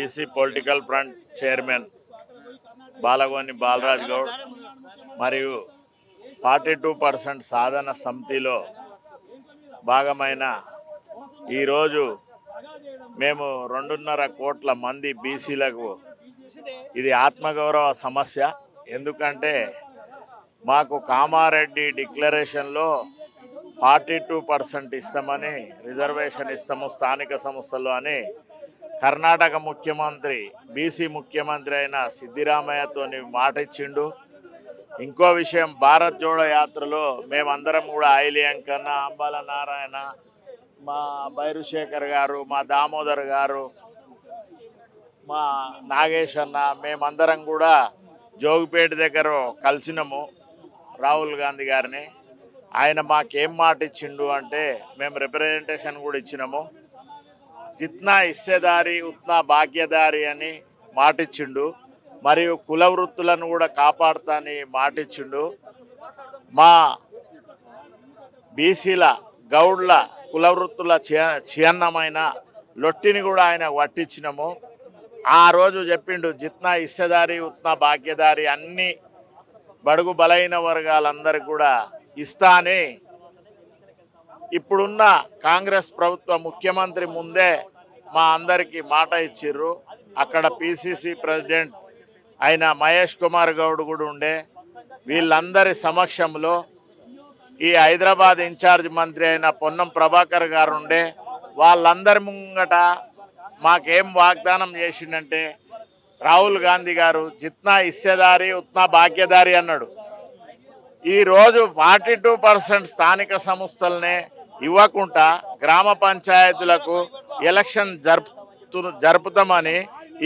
BC political front chairman Balagoni Balaraj Goud మరియు forty two percent సాధన సమితిలో భాగమైన ఈరోజు మేము రెండున్నర కోట్ల మంది బీసీలకు ఇది ఆత్మగౌరవ సమస్య. ఎందుకంటే మాకు కామారెడ్డి డిక్లరేషన్లో ఫార్టీ టూ పర్సెంట్ ఇస్తామని రిజర్వేషన్ ఇస్తాము స్థానిక సంస్థలు అని కర్ణాటక ముఖ్యమంత్రి బీసీ ముఖ్యమంత్రి అయిన సిద్ధిరామయ్యతో మాట ఇచ్చిండు ఇంకో విషయం భారత్ జోడో యాత్రలో మేమందరం కూడా ఐలి అంబాల నారాయణ మా భైరుశేఖర్ గారు మా దామోదర్ గారు మా నాగేష్ అన్న మేమందరం కూడా జోగిపేట దగ్గర కలిసినాము రాహుల్ గాంధీ గారిని. ఆయన మాకేం మాట ఇచ్చిండు అంటే మేము రిప్రజెంటేషన్ కూడా ఇచ్చినాము. జిత్నా ఇస్సేదారి ఉత్నా భాగ్యదారి అని మాటిచ్చిండు. మరియు కుల వృత్తులను కూడా కాపాడుతాని మాటిచ్చిండు. మా బీసీల గౌడ్ల కుల వృత్తుల చిహ్నమైన లొట్టిని కూడా ఆయన వట్టించినము ఆ రోజు చెప్పిండు జిత్నా ఇస్సేదారి ఉత్నా భాగ్యదారి అన్ని బడుగు బలైన వర్గాలందరికి కూడా ఇస్తా అని ఇప్పుడున్న కాంగ్రెస్ ప్రభుత్వ ముఖ్యమంత్రి ముందే మా అందరికీ మాట ఇచ్చిర్రు. అక్కడ పిసిసి ప్రెసిడెంట్ అయిన మహేష్ కుమార్ గౌడ్ కూడా ఉండే. వీళ్ళందరి సమక్షంలో ఈ హైదరాబాద్ ఇన్ఛార్జ్ మంత్రి అయిన పొన్నం ప్రభాకర్ గారు ఉండే. వాళ్ళందరి ముంగట మాకేం వాగ్దానం చేసిండంటే రాహుల్ గాంధీ గారు జిత్నా ఇస్సేదారి ఉత్నా భాగ్యదారి అన్నాడు. ఈరోజు ఫార్టీ టూ పర్సెంట్ స్థానిక సంస్థలనే ఇవ్వకుండా గ్రామ పంచాయతీలకు ఎలక్షన్ జరుపుతు జరుపుతామని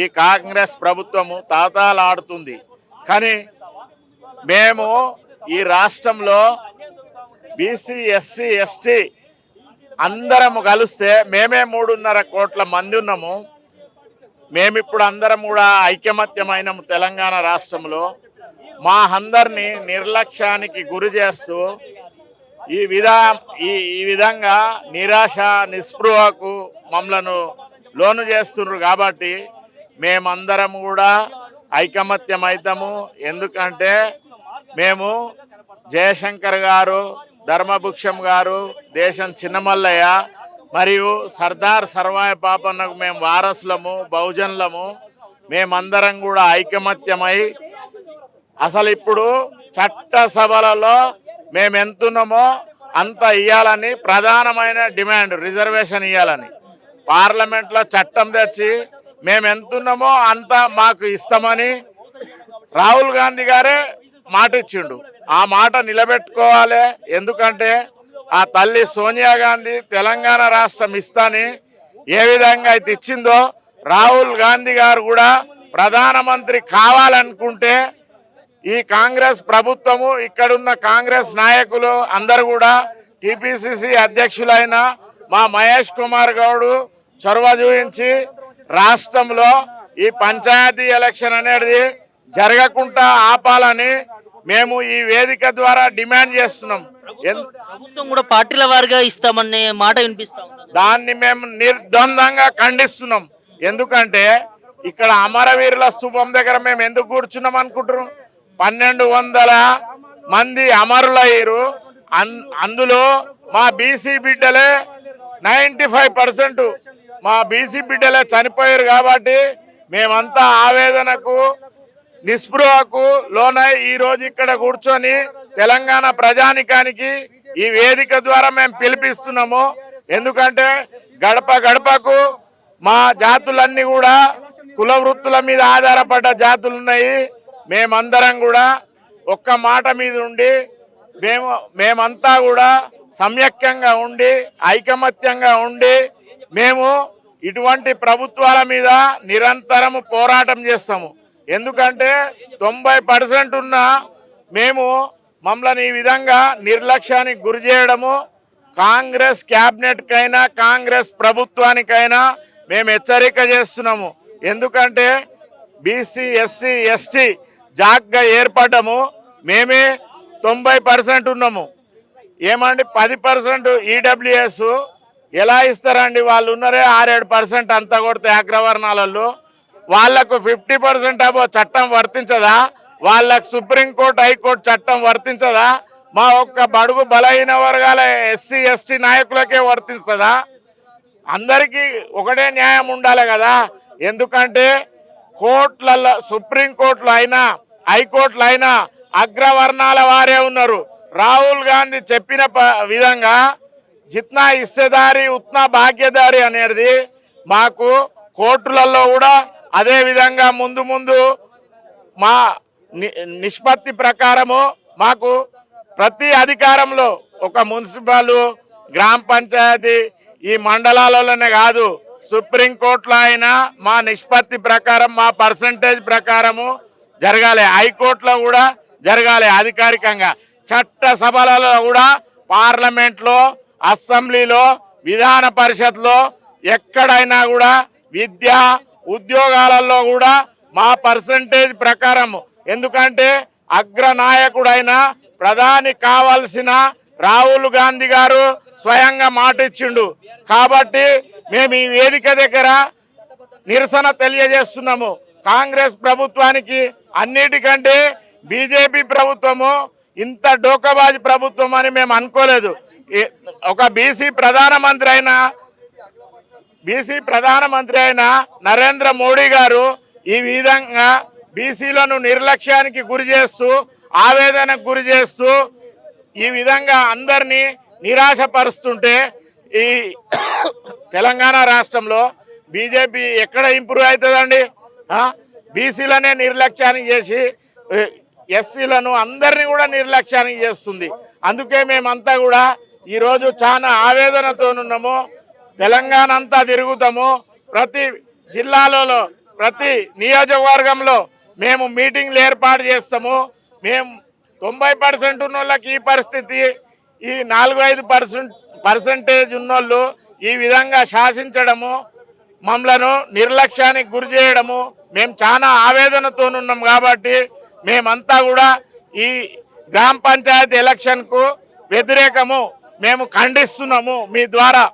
ఈ కాంగ్రెస్ ప్రభుత్వము తాతాలాడుతుంది. కానీ మేము ఈ రాష్ట్రంలో బీసీ ఎస్సీ ఎస్టీ అందరము కలిస్తే మేమే మూడున్నర కోట్ల మంది ఉన్నాము. మేమిప్పుడు అందరం కూడా ఐకమత్యమైన తెలంగాణ రాష్ట్రంలో. మా అందరినీ నిర్లక్ష్యానికి గురి చేస్తూ ఈ విధా ఈ ఈ విధంగా నిరాశ నిస్పృహకు మమ్మలను లోను చేస్తున్నారు కాబట్టి మేమందరం కూడా ఐకమత్యం అవుతాము ఎందుకంటే మేము జయశంకర్ గారు ధర్మభుక్షం గారు దేశం చిన్నమల్లయ్య మరియు సర్దార్ సర్వాయ పాపన్నకు మేము వారసులము బహుజనులము. మేమందరం కూడా ఐకమత్యమై అసలు ఇప్పుడు చట్టసభలలో మేము ఎంతున్నామో అంత ఇవ్వాలని ప్రధానమైన డిమాండ్ రిజర్వేషన్ ఇవ్వాలని పార్లమెంట్లో చట్టం తెచ్చి మేము ఎంతున్నామో అంత మాకు ఇస్తామని రాహుల్ గాంధీ గారే మాట ఇచ్చిండు ఆ మాట నిలబెట్టుకోవాలి. ఎందుకంటే ఆ తల్లి సోనియా గాంధీ తెలంగాణ రాష్ట్రం ఇస్తాని ఏ విధంగా అయితే ఇచ్చిందో రాహుల్ గాంధీ గారు కూడా ప్రధానమంత్రి కావాలనుకుంటే ఈ కాంగ్రెస్ ప్రభుత్వము ఇక్కడున్న కాంగ్రెస్ నాయకులు అందరు కూడా టిపిసిసి అధ్యక్షులైన మా మహేష్ కుమార్ గౌడ్ చొరవ చూపించి రాష్ట్రంలో ఈ పంచాయతీ ఎలక్షన్ అనేది జరగకుండా ఆపాలని మేము ఈ వేదిక ద్వారా డిమాండ్ చేస్తున్నాం. ప్రభుత్వం కూడా పార్టీల వారిగా ఇస్తామనే మాట వినిపిస్తా దాన్ని మేము నిర్ద్వందంగా ఖండిస్తున్నాం. ఎందుకంటే ఇక్కడ అమరవీరుల స్థూపం దగ్గర మేము ఎందుకు కూర్చున్నాం అనుకుంటున్నాం? పన్నెండు వందల మంది అమరులయ్యారు. అన్ అందులో మా బీసీ బిడ్డలే నైంటీ ఫైవ్ మా బీసీ బిడ్డలే చనిపోయారు కాబట్టి మేమంతా ఆవేదనకు నిస్పృహకు లోనై ఈ రోజు ఇక్కడ కూర్చొని తెలంగాణ ప్రజానికానికి ఈ వేదిక ద్వారా మేము పిలిపిస్తున్నాము. ఎందుకంటే గడప గడపకు మా జాతులన్నీ కూడా కుల వృత్తుల మీద ఆధారపడ్డ జాతులు ఉన్నాయి మేమందరం కూడా ఒక్క మాట మీద ఉండి మేము మేమంతా కూడా సమ్యక్యంగా ఉండి ఐకమత్యంగా ఉండి మేము ఇటువంటి ప్రభుత్వాల మీద నిరంతరము పోరాటం చేస్తాము. ఎందుకంటే తొంభై పర్సెంట్ ఉన్న మేము మమ్మల్ని ఈ విధంగా నిర్లక్ష్యానికి గురి చేయడము కాంగ్రెస్ క్యాబినెట్కైనా కాంగ్రెస్ ప్రభుత్వానికైనా మేము హెచ్చరిక చేస్తున్నాము. ఎందుకంటే బీసీ ఎస్సీ ఎస్టీ జాగ్గా ఏర్పడము మేమే తొంభై పర్సెంట్ ఉన్నాము. ఏమండి? పది పర్సెంట్ ఈడబ్ల్యూఎస్ ఎలా ఇస్తారండి? వాళ్ళు ఉన్నారే ఆరేడు పర్సెంట్ అంతా కొడితే అగ్రవర్ణాలలో వాళ్ళకు ఫిఫ్టీ పర్సెంట్ అబో చట్టం వర్తించదా? వాళ్ళకు సుప్రీంకోర్టు హైకోర్టు చట్టం వర్తించదా? మా ఒక్క బడుగు బలహీన వర్గాల ఎస్సీ ఎస్టీ నాయకులకే వర్తిస్తుందా? అందరికీ ఒకటే న్యాయం ఉండాలి కదా. ఎందుకంటే కోర్టులలో సుప్రీంకోర్టులో అయినా హైకోర్టులో అయినా అగ్రవర్ణాల వారే ఉన్నారు. రాహుల్ గాంధీ చెప్పిన ప- విధంగా జిత్నా ఇస్సేదారి ఉత్నా భాగ్యదారి అనేది మాకు కోర్టులలో కూడా అదే విధంగా ముందు ముందు మా ని- నిష్పత్తి ప్రకారము మాకు ప్రతి అధికారంలో ఒక మున్సిపల్ గ్రామ పంచాయతీ ఈ మండలాలలోనే కాదు సుప్రీంకోర్టులో అయినా మా నిష్పత్తి ప్రకారం మా పర్సంటేజ్ ప్రకారము జరగాలి. హైకోర్టులో కూడా జరగాలి అధికారికంగా. చట్ట సభలలో కూడా పార్లమెంట్లో అసెంబ్లీలో విధాన పరిషత్లో ఎక్కడైనా కూడా విద్య ఉద్యోగాలలో కూడా మా పర్సంటేజ్ ప్రకారం. ఎందుకంటే అగ్రనాయకుడైన ప్రధాని కావాల్సిన రాహుల్ గాంధీ గారు స్వయంగా మాట ఇచ్చిండు. కాబట్టి మేము ఈ వేదిక దగ్గర నిరసన తెలియజేస్తున్నాము. కాంగ్రెస్ ప్రభుత్వానికి అన్నిటికంటే బీజేపీ ప్రభుత్వము ఇంత డోకబాజీ ప్రభుత్వం అని మేము అనుకోలేదు. ఒక బీసీ ప్రధానమంత్రి అయిన బీసీ ప్రధానమంత్రి అయిన నరేంద్ర మోడీ గారు ఈ విధంగా బీసీలను నిర్లక్ష్యానికి గురి చేస్తూ ఆవేదనకు గురి చేస్తూ ఈ విధంగా అందరినీ నిరాశపరుస్తుంటే ఈ తెలంగాణ రాష్ట్రంలో బీజేపీ ఎక్కడ ఇంప్రూవ్ అవుతుందండి? బీసీలనే నిర్లక్ష్యానికి చేసి ఎస్సీలను అందరినీ కూడా నిర్లక్ష్యానికి చేస్తుంది. అందుకే మేమంతా కూడా ఈరోజు చాలా ఆవేదనతో ఉన్నాము. తెలంగాణ అంతా తిరుగుతాము. ప్రతి జిల్లాలలో ప్రతి నియోజకవర్గంలో మేము మీటింగ్లు ఏర్పాటు చేస్తాము. మేము తొంభై పర్సెంట్ ఉన్న వాళ్ళకి ఈ పరిస్థితి ఈ నాలుగు ఐదు పర్సెంట్ పర్సెంటేజ్ ఉన్నోళ్ళు ఈ విధంగా శాసించడము మమ్మలను నిర్లక్ష్యానికి గురి చేయడము మేము చాలా ఆవేదనతో ఉన్నాం కాబట్టి మేమంతా కూడా ఈ గ్రామ పంచాయతీ ఎలక్షన్కు వ్యతిరేకము మేము ఖండిస్తున్నాము మీ ద్వారా.